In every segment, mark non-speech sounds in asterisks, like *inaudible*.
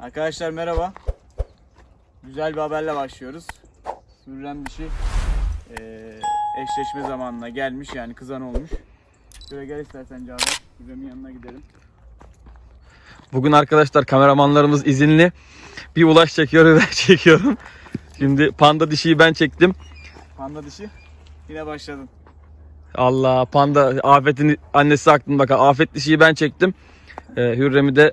Arkadaşlar merhaba. Güzel bir haberle başlıyoruz. Hürrem dişi eee eşleşme zamanına gelmiş yani kızan olmuş. Şöyle gel istersen Cafer. Hürrem'in yanına gidelim. Bugün arkadaşlar kameramanlarımız izinli. Bir ulaş çekiyor *laughs* ben çekiyorum. Şimdi panda dişiyi ben çektim. Panda dişi. Yine başladın. Allah panda Afet'in annesi aklına bakar. Afet dişiyi ben çektim. Ee, Hürrem'i de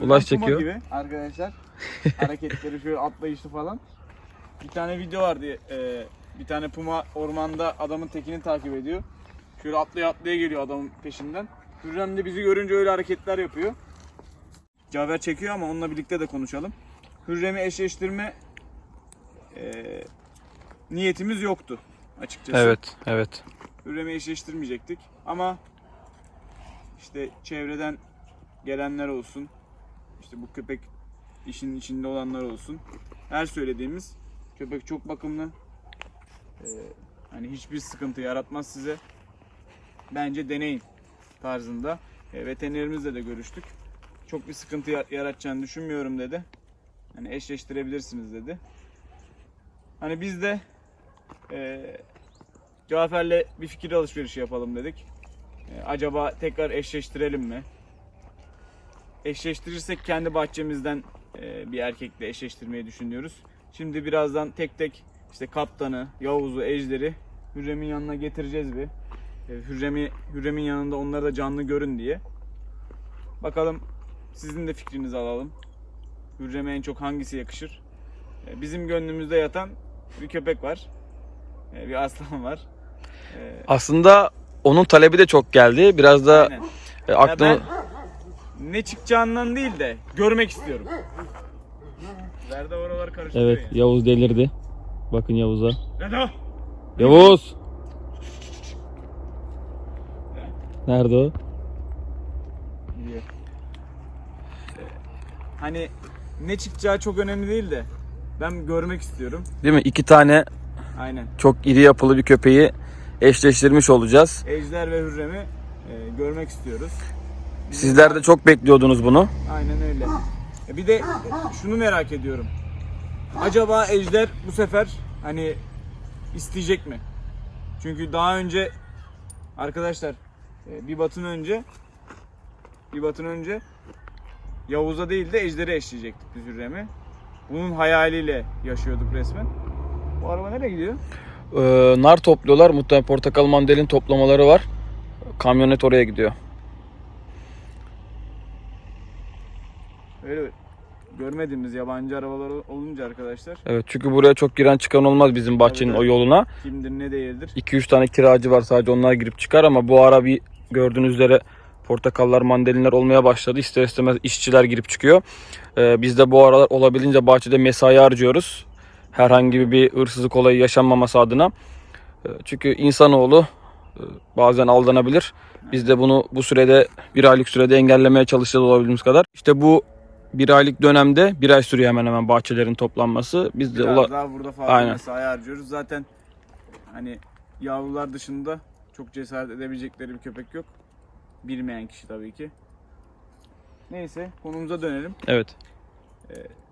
Ulaş çekiyor. gibi arkadaşlar. Hareketleri şöyle atlayışı falan. Bir tane video vardı. eee, bir tane puma ormanda adamın tekini takip ediyor. Şöyle atlaya atlaya geliyor adamın peşinden. Hürrem de bizi görünce öyle hareketler yapıyor. Caver çekiyor ama onunla birlikte de konuşalım. Hürrem'i eşleştirme eee, niyetimiz yoktu açıkçası. Evet, evet. Hürrem'i eşleştirmeyecektik ama işte çevreden gelenler olsun, işte bu köpek işin içinde olanlar olsun. Her söylediğimiz köpek çok bakımlı. Ee, hani hiçbir sıkıntı yaratmaz size. Bence deneyin tarzında. E, veterinerimizle de görüştük. Çok bir sıkıntı ya- yaratacağını düşünmüyorum dedi. Hani eşleştirebilirsiniz dedi. Hani biz de e, Cafer'le bir fikir alışverişi yapalım dedik. Ee, acaba tekrar eşleştirelim mi? Eşleştirirsek kendi bahçemizden e, bir erkekle eşleştirmeyi düşünüyoruz. Şimdi birazdan tek tek işte kaptanı, Yavuz'u, Ejder'i Hürrem'in yanına getireceğiz bir. E, Hürrem'i Hürrem'in yanında onları da canlı görün diye. Bakalım sizin de fikrinizi alalım. Hürrem'e en çok hangisi yakışır? E, Bizim gönlümüzde yatan bir köpek var. Bir aslan var. Aslında onun talebi de çok geldi. Biraz da Aynen. e, Ya aklını ben ne çıkacağından değil de görmek istiyorum. Zerda oraları karıştırıyor Evet, yani. Yavuz delirdi. Bakın Yavuz'a. Zerda! Yavuz! Nerede o? Gidiyor. Hani ne çıkacağı çok önemli değil de ben görmek istiyorum. Değil mi? İki tane Aynen. çok iri yapılı bir köpeği eşleştirmiş olacağız. Ejder ve Hürrem'i e, görmek istiyoruz. Sizler de çok bekliyordunuz bunu. Aynen öyle. E, Bir de şunu merak ediyorum. Acaba Ejder bu sefer hani isteyecek mi? Çünkü daha önce arkadaşlar e, bir batın önce bir batın önce Yavuz'a değil de Ejder'e eşleyecektik biz Hürrem'i. Bunun hayaliyle yaşıyorduk resmen. Bu araba nereye gidiyor? Ee, nar topluyorlar. Muhtemelen portakal mandalin toplamaları var. Kamyonet oraya gidiyor. Öyle görmediğimiz yabancı arabalar olunca arkadaşlar Evet çünkü buraya çok giren çıkan olmaz bizim bahçenin o yoluna. kimdir ne değildir. 2-3 tane kiracı var sadece onlar girip çıkar ama bu ara bir gördüğünüz üzere portakallar, mandalinler olmaya başladı. İster istemez işçiler girip çıkıyor. Ee, biz de bu aralar olabildiğince bahçede mesai harcıyoruz. Herhangi bir hırsızlık olayı yaşanmaması adına. Ee, çünkü insanoğlu e, bazen aldanabilir. Biz de bunu bu sürede bir aylık sürede engellemeye çalışacağız olabildiğimiz kadar. İşte bu bir aylık dönemde bir ay sürüyor hemen hemen bahçelerin toplanması. Biz de Biraz ola- daha burada fazla Aynen. mesai harcıyoruz. Zaten hani yavrular dışında çok cesaret edebilecekleri bir köpek yok. Bilmeyen kişi tabii ki. Neyse konumuza dönelim. evet.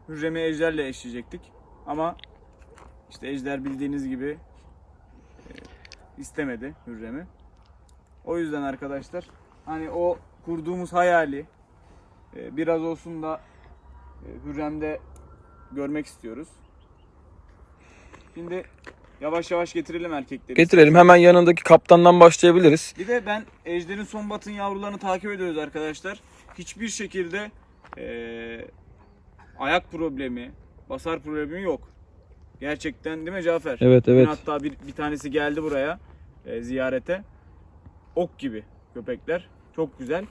Hürrem'i Ejder'le eşleyecektik. Ama işte Ejder bildiğiniz gibi e, istemedi Hürrem'i. O yüzden arkadaşlar hani o kurduğumuz hayali e, biraz olsun da Hürrem'de görmek istiyoruz. Şimdi yavaş yavaş getirelim erkekleri. Getirelim hemen yanındaki kaptandan başlayabiliriz. Bir de ben Ejder'in son batın yavrularını takip ediyoruz arkadaşlar. Hiçbir şekilde eee, ayak problemi, basar problemi yok. Gerçekten değil mi Cafer? Evet, evet. Hatta bir, bir tanesi geldi buraya e, ziyarete. Ok gibi köpekler. Çok güzel.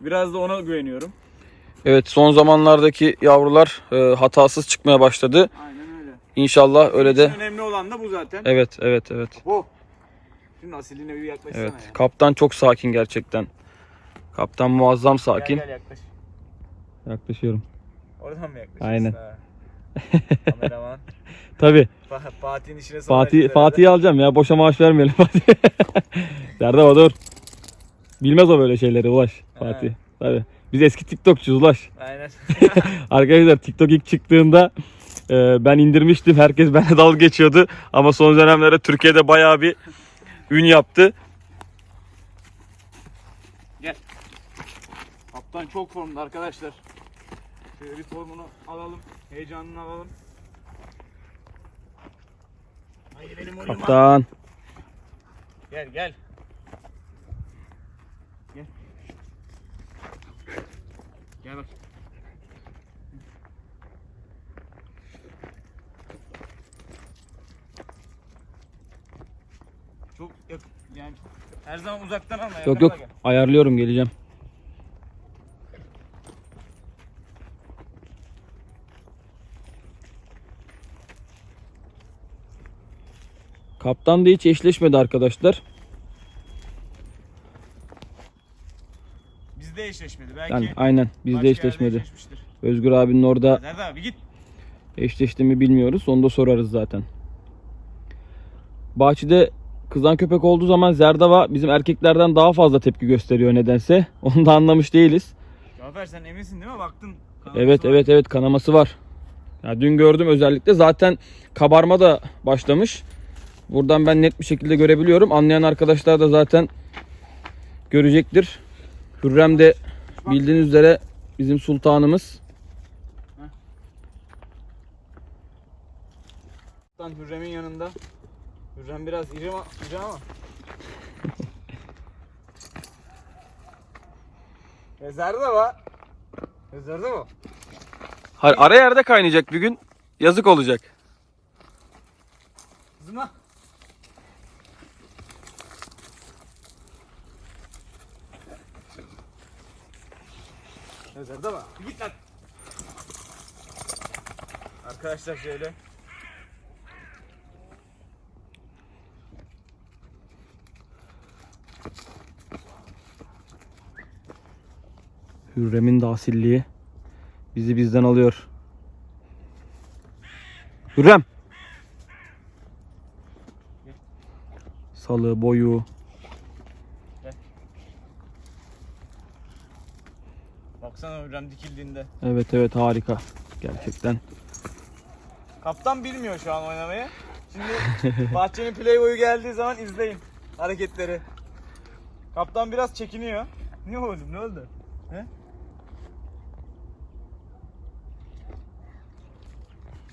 Biraz da ona güveniyorum. Evet son zamanlardaki yavrular e, hatasız çıkmaya başladı. Aynen öyle. İnşallah öyle de. Önemli olan da bu zaten. Evet evet evet. Bu. Şimdi asiline bir yaklaşsana Evet. ya. Kaptan çok sakin gerçekten. Kaptan muazzam sakin. Gel gel yaklaş. Yaklaşıyorum. Oradan mı yaklaşıyorsun? Aynen. Ha. *laughs* Kameraman. Tabi. Fa- Fatih'in işine Fatih. Fatih'i alacağım ya. Boşa maaş vermeyelim *laughs* Fatih. Serdar dur. Bilmez o böyle şeyleri Ulaş. Fatih. Tabi. Biz eski TikTokçuyuz Ulaş. Aynen. *laughs* Arkadaşlar TikTok ilk çıktığında e, ben indirmiştim. Herkes benimle dalga geçiyordu. Ama son dönemlerde Türkiye'de bayağı bir ün yaptı. Kaptan çok formda arkadaşlar. Şöyle bir formunu alalım. Heyecanını alalım. Oyunuma. Kaptan. Gel gel. Gel. Gel bak. Çok yakın yani her zaman uzaktan alma. Yok yok gel. ayarlıyorum geleceğim. Kaptan da hiç eşleşmedi arkadaşlar. Bizde eşleşmedi belki. Yani aynen bizde eşleşmedi. Özgür abinin orada Nerede abi git. eşleşti mi bilmiyoruz. Onu da sorarız zaten. Bahçede kızan köpek olduğu zaman Zerdava bizim erkeklerden daha fazla tepki gösteriyor nedense. *laughs* Onu da anlamış değiliz. Cafer sen eminsin değil mi? Baktın. Evet evet evet kanaması var. Ya dün gördüm özellikle zaten kabarma da başlamış. Buradan ben net bir şekilde görebiliyorum. Anlayan arkadaşlar da zaten görecektir. Hürrem de bildiğiniz üzere bizim sultanımız. Lan Hürrem'in yanında. Hürrem biraz iri ama. iri ama. *laughs* Ezerdi var. Ezerdi mi? Hayır, ara yerde kaynayacak bir gün. Yazık olacak. Zıma. Mi? Bir Git lan. Arkadaşlar şöyle. Hürrem'in de asilliği bizi bizden alıyor. Hürrem. Salı, boyu. Hürrem dikildiğinde. Evet evet harika. Gerçekten. Kaptan bilmiyor şu an oynamayı. Şimdi bahçenin playboyu geldiği zaman izleyin hareketleri. Kaptan biraz çekiniyor. Ne oldu? Ne oldu? He?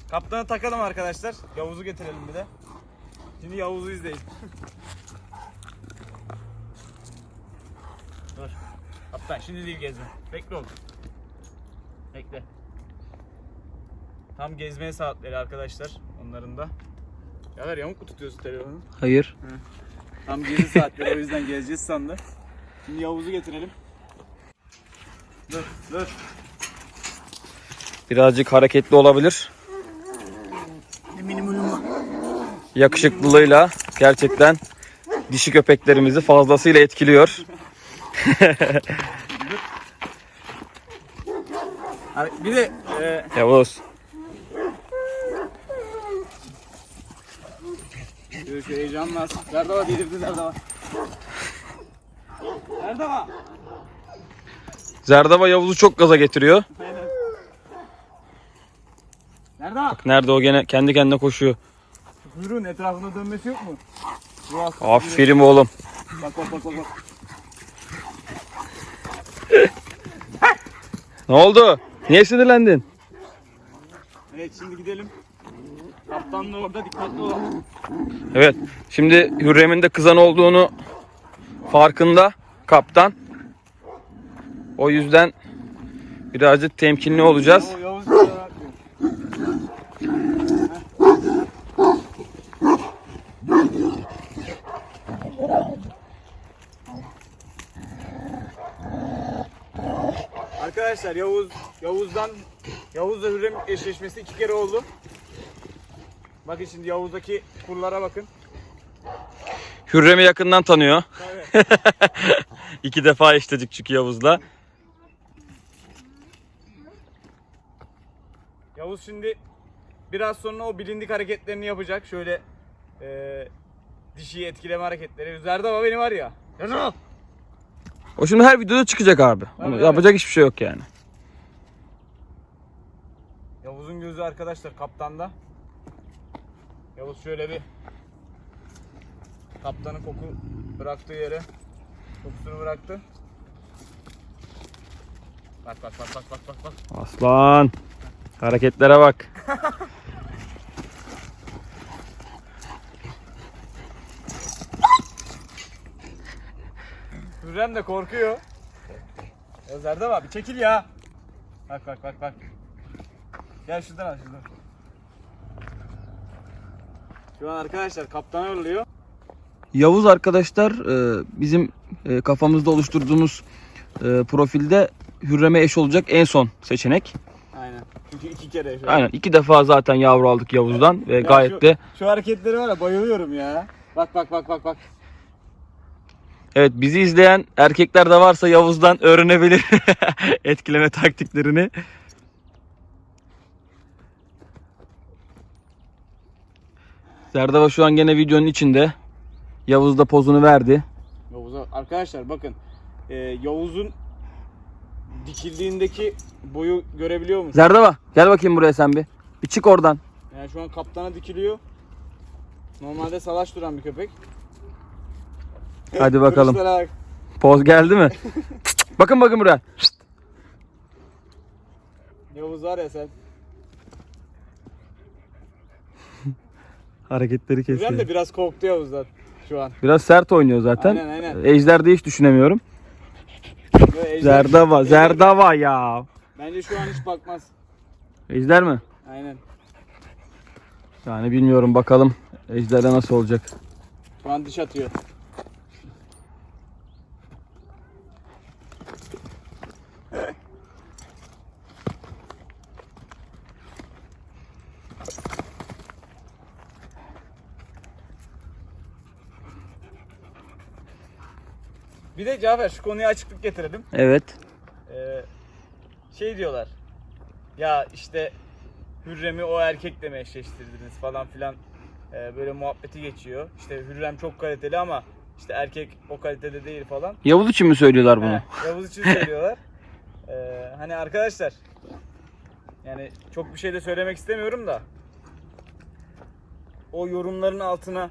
Kaptanı takalım arkadaşlar. Yavuz'u getirelim bir de. Şimdi Yavuz'u izleyin. *laughs* Dur. Kaptan şimdi değil gezme. Bekle oğlum. Bekle. Tam gezmeye saatleri arkadaşlar onların da. Ya yamuk mu tutuyorsun telefonu? Hayır. Tam gezi saatleri o yüzden gezeceğiz sandı. Şimdi Yavuz'u getirelim. Dur dur. Birazcık hareketli olabilir. Yakışıklılığıyla gerçekten dişi köpeklerimizi fazlasıyla etkiliyor. *laughs* Bir de e, Yavuz. şöyle şu heyecan var. Zerdava delirdi Zerdava. Zerdava. Zerdava Yavuz'u çok gaza getiriyor. Aynen. Zerdava. Nerede o gene kendi kendine koşuyor. Kuyruğun etrafında dönmesi yok mu? Burası. Aferin oğlum. Bak bak bak bak. bak. Ne oldu? Niye sinirlendin? Evet şimdi gidelim. Kaptan da orada dikkatli olalım. Evet. Şimdi Hürrem'in de kızan olduğunu farkında kaptan. O yüzden birazcık temkinli olacağız. Yavuz atmıyor. Arkadaşlar Yavuz Yavuz'dan Yavuz'la Hürrem eşleşmesi iki kere oldu. Bakın şimdi Yavuz'daki kurlara bakın. Hürrem'i yakından tanıyor. Evet. *laughs* İki defa eşledik çünkü Yavuz'la. Yavuz şimdi biraz sonra o bilindik hareketlerini yapacak. Şöyle eee dişiyi etkileme hareketleri. Zerdava beni var ya. O şimdi her videoda çıkacak abi. Onu yapacak hiçbir şey yok yani. Yavuz'un gözü arkadaşlar kaptanda. Yavuz şöyle bir kaptanın koku bıraktığı yere kokusunu bıraktı. Bak bak bak bak bak bak bak. Aslan. Hareketlere bak. Hürrem de korkuyor. Özer'de abi çekil ya. Bak bak bak bak. Gel şuradan al şuradan. Şu an arkadaşlar kaptan yoruluyor. Yavuz arkadaşlar e, bizim e, kafamızda oluşturduğumuz e, profilde Hürrem'e eş olacak en son seçenek. Aynen. Çünkü iki kere şöyle. Aynen iki defa zaten yavru aldık Yavuz'dan ve Ya gayet şu, de Şu hareketleri var ya bayılıyorum ya. Bak bak bak bak bak. evet bizi izleyen erkekler de varsa Yavuz'dan öğrenebilir *laughs* etkileme taktiklerini. Serdava şu an gene videonun içinde. Yavuz da pozunu verdi. Yavuz'a arkadaşlar bakın. e, Yavuz'un dikildiğindeki boyu görebiliyor musunuz? Zerdava gel bakayım buraya sen bir. Bir çık oradan. Yani şu an kaptana dikiliyor. Normalde salaş duran bir köpek. Hadi bakalım. Duruşlara bak. Poz geldi mi? *laughs* bakın bakın buraya. Yavuz var ya sen. Hareketleri Hürrem kesiyor. de biraz korktu Yavuz'dan şu an. Biraz sert oynuyor zaten. Aynen, aynen. Ejder'de hiç düşünemiyorum. Yo, Ejder- Zerdava, Zerdava ya. Bence şu an hiç bakmaz. Ejder mi? Aynen. Yani bilmiyorum bakalım Ejder'de nasıl olacak. Şu an diş atıyor. Bir de Cafer şu konuya açıklık getirelim. Evet. Ee, şey diyorlar. Ya işte Hürrem'i o erkekle mi eşleştirdiniz falan filan Ee, böyle muhabbeti geçiyor. İşte Hürrem çok kaliteli ama işte erkek o kalitede değil falan. Yavuz için mi söylüyorlar bunu? He, Yavuz için söylüyorlar. *laughs* Ee, hani arkadaşlar yani çok bir şey de söylemek istemiyorum da o yorumların altına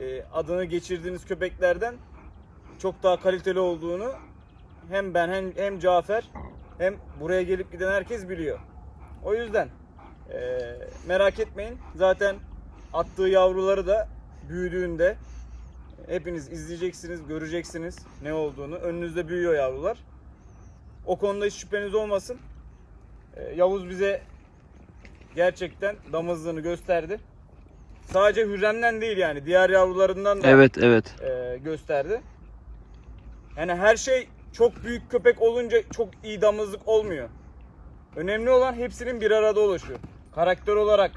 e, adını geçirdiğiniz köpeklerden çok daha kaliteli olduğunu hem ben hem, hem Cafer hem buraya gelip giden herkes biliyor. O yüzden e, merak etmeyin. Zaten attığı yavruları da büyüdüğünde hepiniz izleyeceksiniz, göreceksiniz ne olduğunu. Önünüzde büyüyor yavrular. O konuda hiç şüpheniz olmasın. Ee, Yavuz bize gerçekten damızlığını gösterdi. Sadece Hürrem'den değil yani diğer yavrularından da Evet evet. e, gösterdi. Yani her şey çok büyük köpek olunca çok iyi damızlık olmuyor. Önemli olan hepsinin bir arada oluşu. Karakter olarak,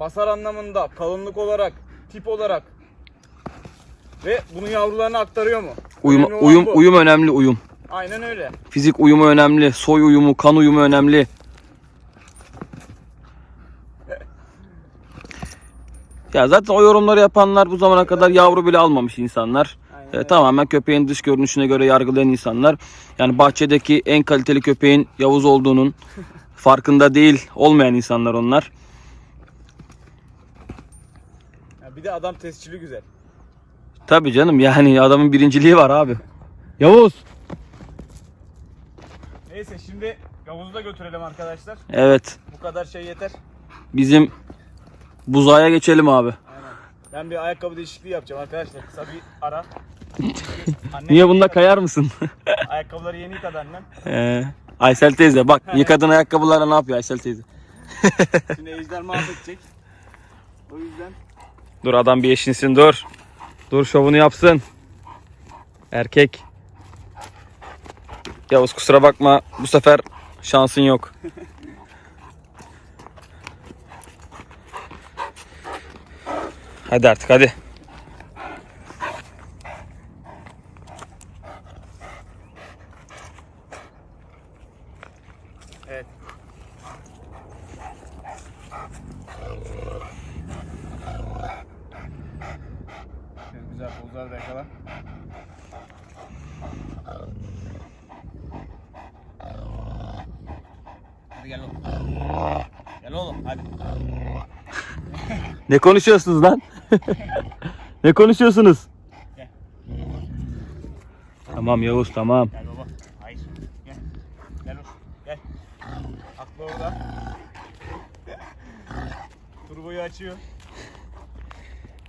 basar anlamında, kalınlık olarak, tip olarak ve bunu yavrularına aktarıyor mu? Uyum, Önemli uyum, bu. uyum önemli uyum. Aynen öyle. Fizik uyumu önemli. Soy uyumu, kan uyumu önemli. Ya zaten o yorumları yapanlar bu zamana kadar yavru bile almamış insanlar. E, tamamen köpeğin dış görünüşüne göre yargılayan insanlar. Yani bahçedeki en kaliteli köpeğin Yavuz olduğunun *laughs* farkında değil olmayan insanlar onlar. Ya bir de adam tescilli güzel. Tabii canım yani adamın birinciliği var abi. Yavuz. Neyse şimdi Yavuz'u da götürelim arkadaşlar. Evet Bu kadar şey yeter. bizim buzaya geçelim abi. Aynen. Ben bir ayakkabı değişikliği yapacağım arkadaşlar. Kısa bir ara. Annem Niye bunda kayar mısın? *laughs* Ayakkabıları yeni yıkadı annem. Ee, Aysel teyze bak yıkadığın ayakkabılarla ne yapıyor Aysel teyze? *laughs* Şimdi Ejder mahvedecek. O yüzden Dur adam bir eşinsin dur. Dur şovunu yapsın. Erkek. Yavuz kusura bakma bu sefer şansın yok. *laughs* hadi artık hadi. evet. Şöyle güzel pozlar da yakala. Gel oğlum hadi. Ne konuşuyorsunuz lan? *laughs* ne konuşuyorsunuz? Gel. Tamam Yavuz tamam. Gel baba. Hayır. Gel. Gel. Aklı orada. Turboyu açıyor.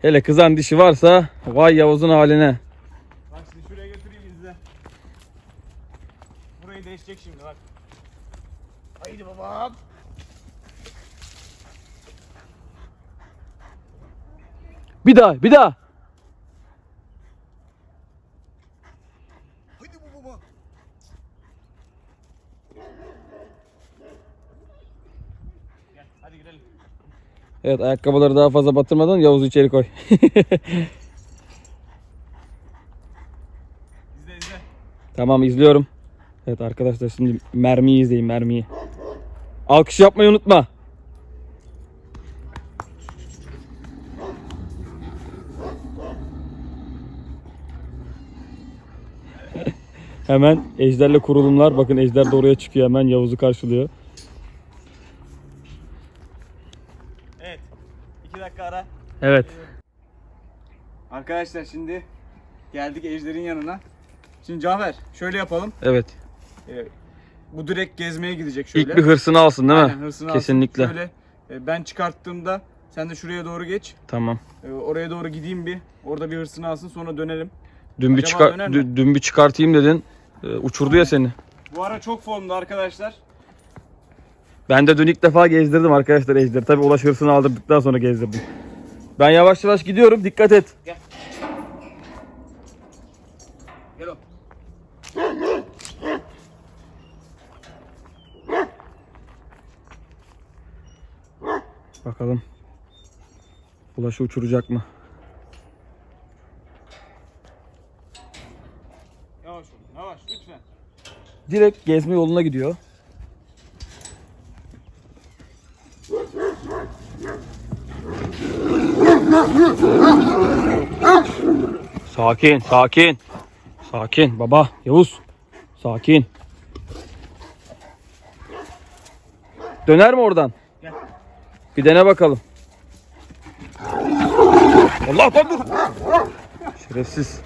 Hele kızan dişi varsa vay Yavuz'un haline. Bak şimdi şuraya götüreyim izle. Burayı değişecek şimdi bak. Haydi babam. Bir daha bir daha. Haydi baba. Gel hadi. Evet ayakkabıları daha fazla batırmadan Yavuz'u içeri koy. *laughs* İzle izle. tamam izliyorum. Evet arkadaşlar şimdi mermiyi izleyin mermiyi. Alkış yapmayı unutma. Hemen ejderle kurulumlar. Bakın ejder de oraya çıkıyor hemen Yavuz'u karşılıyor. Evet. İki dakika ara. Evet. Arkadaşlar şimdi geldik Ejder'in yanına. Şimdi Cafer şöyle yapalım. Evet. Ee, bu direkt gezmeye gidecek şöyle. İlk bir hırsını alsın değil mi? Aynen, hırsını alsın. Kesinlikle. Şöyle e, ben çıkarttığımda sen de şuraya doğru geç. Tamam. E, oraya doğru gideyim bir. Orada bir hırsını alsın sonra dönelim. Dün bir Acaba çıkar mi? dün, dün bir çıkartayım dedin. Ee, uçurdu ya seni. Bu ara çok formda arkadaşlar. Ben de dün ilk defa gezdirdim arkadaşlar ejderi. Tabii ulaş hırsını aldırdıktan sonra gezdirdim. Ben yavaş yavaş gidiyorum. Dikkat et. Gel o. Bakalım. Ulaşı uçuracak mı? Yavaş ol. Yavaş lütfen. Direkt gezme yoluna gidiyor. Sakin, sakin. Sakin baba, Yavuz. Sakin. Döner mi oradan? Gel. Bir dene bakalım. Allah dur. Şerefsiz.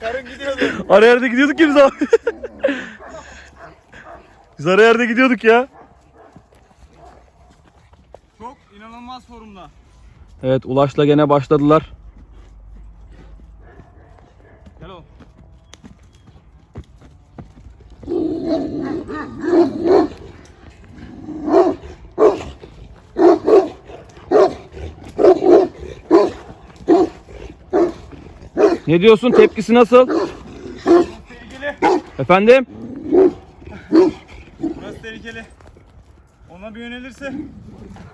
Karın gidiyordu. Ara yerde gidiyorduk ya biz abi. biz ara yerde gidiyorduk ya. Çok inanılmaz formda. Evet Ulaş'la gene başladılar. Gel Ne diyorsun? Tepkisi nasıl? Tehlikeli. Efendim? Burası tehlikeli. Ona bir yönelirse.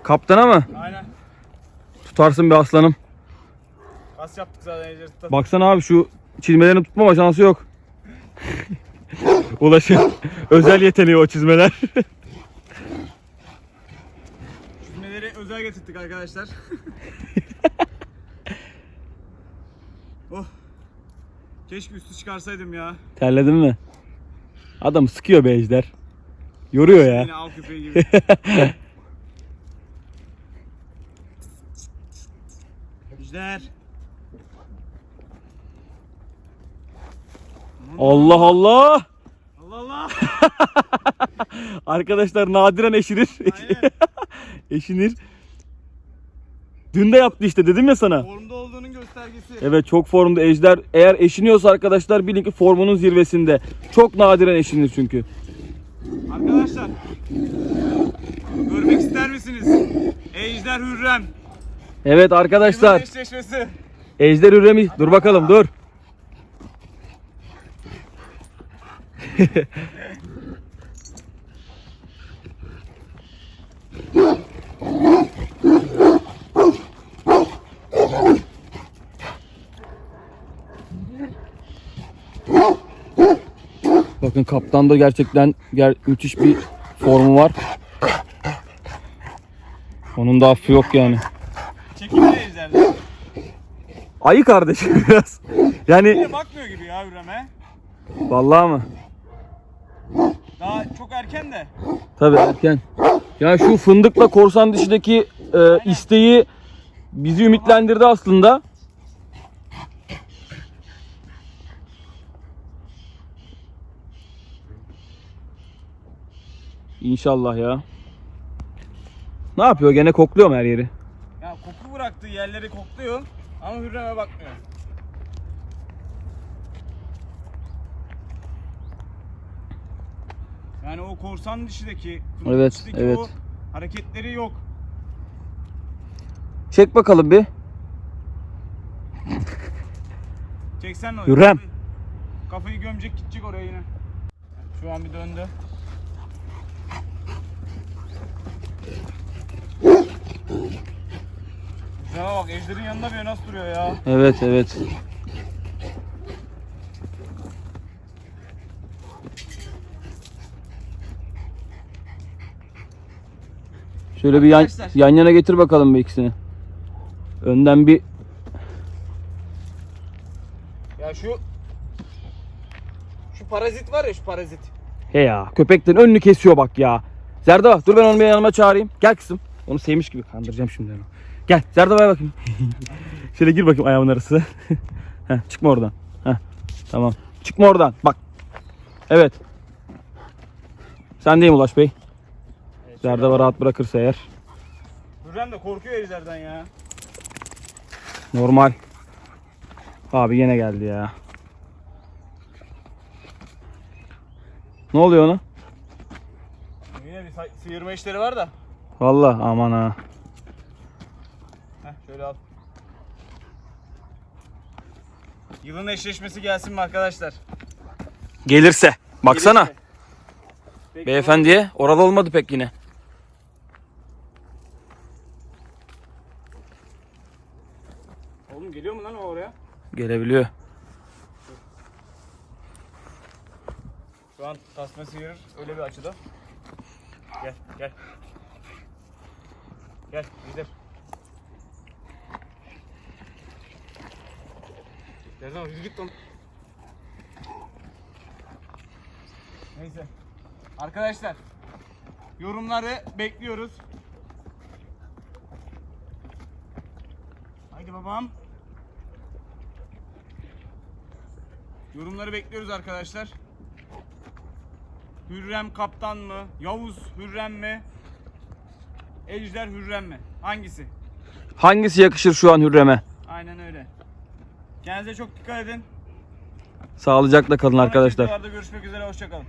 Kaptana mı? Aynen. Tutarsın bir aslanım. Kas yaptık zaten tutalım. Baksana abi şu çizmelerini tutmama şansı yok. *laughs* Ulaş'ın özel yeteneği o çizmeler. Çizmeleri özel getirdik arkadaşlar. *laughs* oh. Keşke üstü çıkarsaydım ya. Terledin mi? Adam sıkıyor be ejder. Yoruyor ya. Yine av köpeği gibi. *laughs* Ejder. Allah Allah. Allah Allah. *laughs* Arkadaşlar nadiren eşinir. Aynen. *laughs* eşinir. Dün de yaptı işte dedim ya sana. Formda olduğunun göstergesi. Evet çok formda ejder. Eğer eşiniyorsa arkadaşlar bilin ki formunun zirvesinde. Çok nadiren eşinir çünkü. Arkadaşlar. Görmek ister misiniz? Ejder Hürrem. Evet arkadaşlar. Eşleşmesi. Ejder Üremi. Dur bakalım dur. *laughs* Bakın kaptan da gerçekten ger müthiş bir formu var. Onun da affı yok yani. Ayı kardeşim *laughs* biraz. Yani Yine bakmıyor gibi ya Hürrem'e. Vallahi mı? Daha çok erken de. Tabii erken. Ya şu fındıkla korsan dişideki e, isteği bizi ümitlendirdi aslında. İnşallah ya. Ne yapıyor? Gene kokluyor mu her yeri? Ya koku bıraktı yerleri kokluyor ama Hürrem'e bakmıyor. Yani o korsan dişideki, Evet, dişideki evet. o hareketleri yok. Çek bakalım bir. Çeksen ne olur? Hürrem. Kafayı, kafayı gömecek gidecek oraya yine. Şu an bir döndü. Şuna bak ejderin yanında bir nasıl duruyor ya. Evet evet. Şöyle bir yan, Arkadaşlar. yan yana getir bakalım bir ikisini. Önden bir Ya şu şu parazit var ya şu parazit. he ya köpeklerin önünü kesiyor bak ya. Zerda bak dur ben onu bir yanıma çağırayım. Gel kızım. Onu sevmiş gibi kandıracağım şimdi onu. Gel Zerda bay bakayım. *laughs* Şöyle gir bakayım ayağımın arasına. *laughs* Heh, çıkma oradan. Heh, tamam. Çıkma oradan. Bak. Evet. Sen deyim Ulaş Bey. Zerda rahat bırakırsa eğer. Hürrem de korkuyor ejderden ya. Normal. Abi yine geldi ya. Ne oluyor ona? Say- sıyırma işleri var da. Vallahi aman ha. Heh şöyle al. Yılın eşleşmesi gelsin mi arkadaşlar? Gelirse. Baksana. Gelirse. Peki, Beyefendiye oralı olmadı pek yine. Oğlum geliyor mu lan o oraya? Gelebiliyor. Şu an tasma sıyırır öyle bir açıda. Gel gel. Gel gider. Nereden yürü git lan. Neyse. Arkadaşlar yorumları bekliyoruz. Haydi babam. Yorumları bekliyoruz arkadaşlar. Hürrem kaptan mı? Yavuz Hürrem mi? Ejder Hürrem mi? Hangisi? Hangisi yakışır şu an Hürrem'e? Aynen öyle. Kendinize çok dikkat edin. Sağlıcakla kalın Sonraki arkadaşlar. videolarda görüşmek üzere. Hoşçakalın.